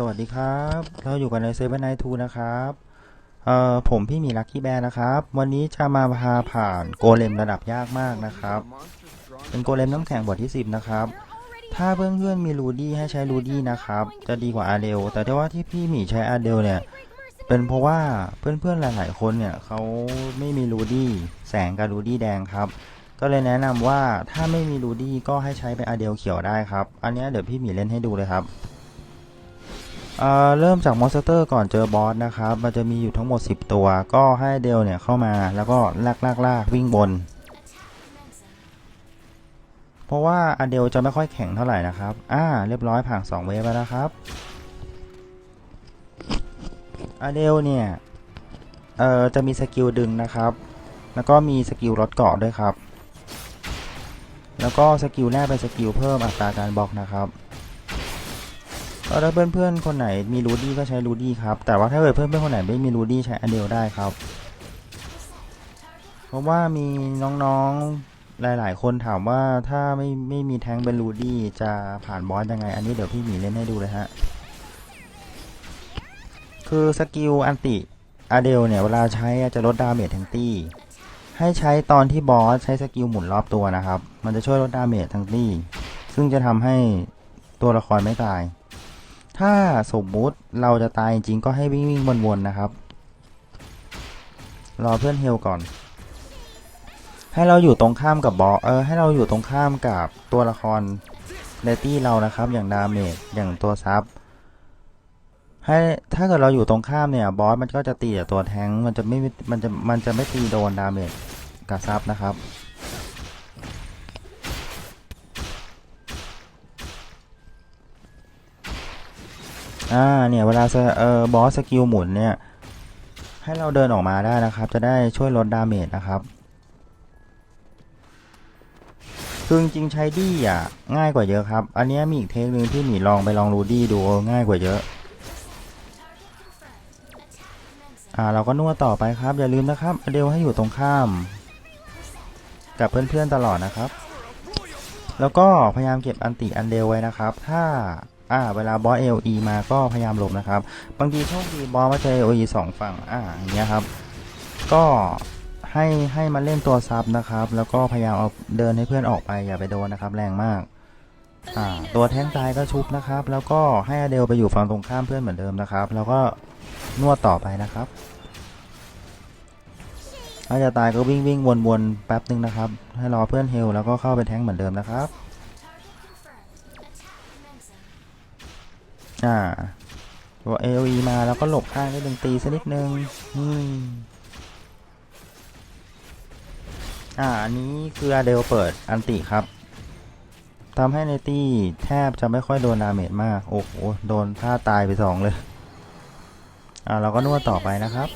สวัสดีครับ เราอยู่กันในเซเว่นไนทูนะครับเอ่อผมพี่หมีลักกี้แบร์นะครับ วันนี้จะมาพาผ่านโกเลมระดับยากมากนะครับ เป็นโกเลมน้ำแข็งบทที่ 10 นะครับ ถ้าเพื่อนๆมีรูดี้ให้ใช้รูดี้นะครับ จะดีกว่าอาเดลแต่ที่ว่าที่พี่หมีใช้อาเดลเนี่ย เป็นเพราะว่าเพื่อนๆหลายๆคนเนี่ยเขาไม่มีรูดี้แสงกับรูดี้แดงครับก็เลยแนะนำว่าถ้าไม่มีรูดี้ก็ให้ใช้เป็นอาเดลเขียวได้ครับ อันนี้เดี๋ยวพี่หมีเล่นให้ดูเลยครับ เริ่มจากมอนสเตอร์ก่อนเจอบอสนะครับ มันจะมีอยู่ทั้งหมด 10 ตัว ก็ให้เดลเนี่ยเข้ามาแล้วก็ลากลากลากวิ่งบน เพราะว่าอเดลจะไม่ค่อยแข็งเท่าไหร่นะครับ อ่า เรียบร้อยผ่าน2เวฟแล้วนะครับอเดลเนี่ย เอ่อ จะมีสกิลดึงนะครับ แล้วก็มีสกิลลดเกาะด้วยครับ แล้วก็สกิลแรกเป็นสกิลเพิ่มอัตราการบล็อกนะครับ ถ้าเพื่อนๆคนไหนมีรูดี้ก็ใช้รูดี้ครับ แต่ว่าถ้าเกิดเพื่อนๆคนไหนไม่มีรูดี้ใช้อเดียวได้ครับ เพราะว่ามีน้องๆหลายๆ คนถามว่าถ้าไม่ไม่มีแทงเป็นรูดี้จะผ่านบอสยังไง อันนี้เดี๋ยวพี่หมีเล่นให้ดูเลยฮะ คือสกิลอันติอเดลเนี่ยเวลาใช้จะลดดาเมจทั้งตี้ ให้ใช้ตอนที่บอสใช้สกิลหมุนรอบตัวนะครับ มันจะช่วยลดดาเมจทั้งตี้ ซึ่งจะทำให้ตัวละครไม่ตาย ถ้าสมมุติเราจะตายจริงก็ให้วิ่งวิ่งวนๆนะครับ รอเพื่อนเฮลก่อน ให้เราอยู่ตรงข้ามกับบอเออให้เราอยู่ตรงข้ามกับตัวละครในตี้เรานะครับ อย่างดาเมจอย่างตัวซับให้ถ้าเกิดเราอยู่ตรงข้ามเนี่ยบอสมันก็จะตีแต่ตัวแทงมันจะไม่มันจะมันจะไม่ตีโดนดาเมจกับซับนะครับ อ่าเนี่ยเวลาเอ่อบอสสกิลหมุนเนี่ย ให้เราเดินออกมาได้นะครับ จะได้ช่วยลดดาเมจนะครับคือจริงใช้ดี้อะง่ายกว่าเยอะครับ อันเนี้ยมีอีกเทคนึงที่หมีลองไปลองรูดี้ดูง่ายกว่าเยอะ อ่าเราก็นวดต่อไปครับ อย่าลืมนะครับเดลให้อยู่ตรงข้าม กับเพื่อนๆตลอดนะครับ แล้วก็พยายามเก็บอันติอันเดลไว้นะครับ ถ้า อ่าเวลาบอสเอลีมาก็พยายามหลบนะครับ บางทีโชคดีบอสมาเจอเอลีสองฝั่งอ่าอย่างเงี้ยครับ ก็ให้ให้มาเล่นตัวซับนะครับ แล้วก็พยายามเอาเดินให้เพื่อนออกไปอย่าไปโดนนะครับ แรงมากอ่าตัวแท้งตายก็ชุบนะครับ แล้วก็ให้อเดลไปอยู่ฝั่งตรงข้ามเพื่อนเหมือนเดิมนะครับ แล้วก็นวดต่อไปนะครับถ้าจะตายก็วิ่งวิ่งวนๆแป๊บนึงนะครับ ให้รอเพื่อนเฮลแล้วก็เข้าไปแท้งเหมือนเดิมนะครับ อ่า ตัว AOE มาแล้วก็หลบข้างได้ดึงตีสักนิดนึงอืมอ่าอันนี้คืออาเดลเปิดอันติครับทำให้ในตี้แทบจะไม่ค่อยโดนดาเมจมาก โอ้โห โดนท่าตายไปสองเลย อ่าเราก็นวดต่อไปนะครับ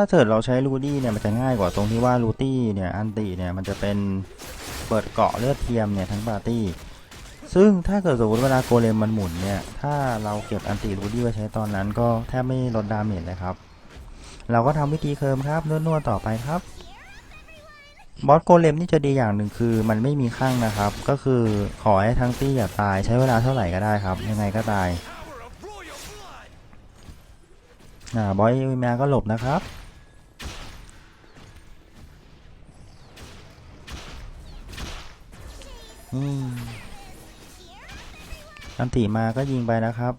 ถ้าเกิดเราใช้รูดี้เนี่ยมันจะง่ายกว่าตรงที่ว่ารูตี้เนี่ยอันติเนี่ยมันจะเป็นเปิดเกาะเลือดเทียมเนี่ยทั้งปาร์ตี้ ซึ่งถ้าเกิดสมมติเวลาโกเลมมันหมุนเนี่ย ถ้าเราเก็บอันติรูดี้ไว้ใช้ตอนนั้นก็แทบไม่ลดดาเมจเลยครับ เราก็ทำวิธีเคิร์มครับนวดๆต่อไปครับ บอสโกเลมนี่จะดีอย่างหนึ่งคือมันไม่มีข้างนะครับ ก็คือขอให้ทั้งตี้อย่าตายใช้เวลาเท่าไหร่ก็ได้ครับ ยังไงก็ตายอ่าบอยวิมาก็หลบนะครับ อืมอันติมาก็ยิงไปนะครับ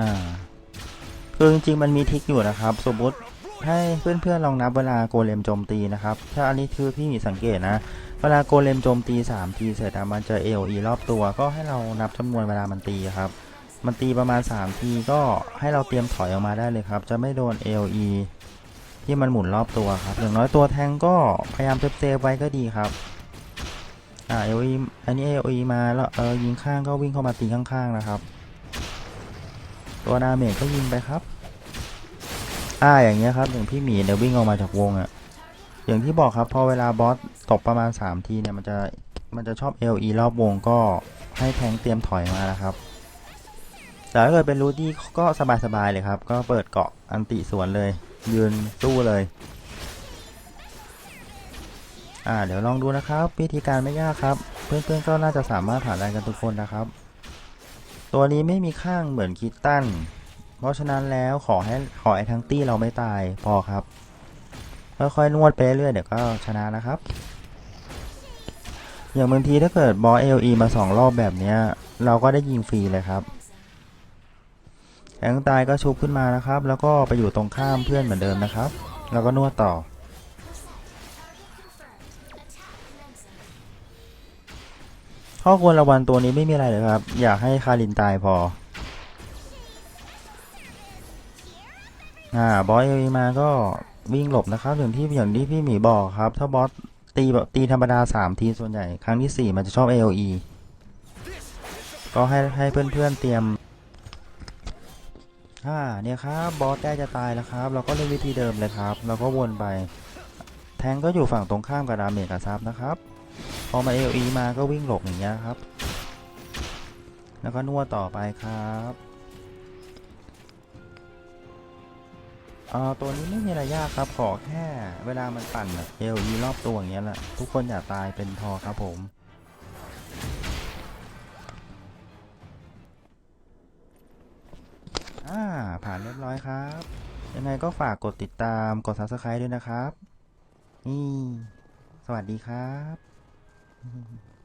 อ่า คือจริงๆมันมีทิกอยู่นะครับ สมมติให้เพื่อนๆลองนับเวลาโกเลมโจมตีนะครับ ถ้าอันนี้คือพี่มีสังเกตนะ เวลาโกเลมโจมตี3ทีเสร็จอะมันจะ AOE รอบตัว ก็ให้เรานับจำนวนเวลามันตีครับ มันตีประมาณ 3 ทีก็ให้เราเตรียมถอยออกมาได้เลยครับ จะไม่โดน AOE ที่มันหมุนรอบตัวครับ อย่างน้อยตัวแทงก็พยายามเซฟไว้ก็ดีครับ อ่า AOE อันนี้ AOE มาแล้วเออยิงข้างก็วิ่งเข้ามาตีข้างๆนะครับ ตัวดาเมจก็ยิงไปครับ อ่าอย่างเงี้ยครับอย่างพี่หมีเนี่ยวิ่งออกมาจากวงอะ่ะอย่างที่บอกครับพอเวลาบอสตกประมาณ 3 ทีเนี่ยมันจะมันจะชอบ LE รอบวงก็ให้แทงเตรียมถอยมานะครับ แต่ถ้าเกิดเป็นรูดี้ก็สบายๆเลยครับ ก็เปิดเกาะอันติสวนเลย ยืนสู้เลย อ่า เดี๋ยวลองดูนะครับ วิธีการไม่ยากครับ เพื่อนๆก็น่าจะสามารถผ่านได้กันทุกคนนะครับ ตัวนี้ไม่มีข้างเหมือนคิตตันเพราะฉะนั้นแล้วขอให้ขอไอ้ทั้งตี้เราไม่ตายพอครับค่อยๆนวดไปเรื่อยเดี๋ยวก็ชนะนะครับ อย่างบางทีถ้าเกิดบอสเอลีมาสองรอบแบบเนี้ยเราก็ได้ยิงฟรีเลยครับ แองตายก็ชุบขึ้นมานะครับ แล้วก็ไปอยู่ตรงข้ามเพื่อนเหมือนเดิมนะครับ แล้วก็นวดต่อ ข้อควรระวังตัวนี้ไม่มีอะไรเลยครับ อยากให้คารินตายพอ อ่าบอสเอลีมาก็วิ่งหลบนะครับอย่างที่อย่างที่พี่หมีบอกครับ ถ้าบอสตีแบบตีธรรมดา 3 ทีส่วนใหญ่ ครั้งที่ 4 มันจะชอบ AOE ก็ให้ให้เพื่อนๆเตรียม อ่าเนี่ยครับบอสใกล้จะตายแล้วครับ เราก็เล่นวิธีเดิมเลยครับ เราก็วนไป แทงก็อยู่ฝั่งตรงข้ามกับดาเมจกับซับนะครับพอมา AOE มาก็วิ่งหลบอย่างเงี้ยครับ แล้วก็นวดต่อไปครับเอ่อตัวนี้ไม่มีอะไรยากครับขอแค่เวลามันปั่นแบบ AOE รอบตัวอย่างเงี้ยแหละทุกคนอย่าตายเป็นพอครับผม อ่า ผ่านเรียบร้อยครับ ยังไงก็ฝากกดติดตามกด Subscribe ด้วยนะครับ นี่ สวัสดีครับ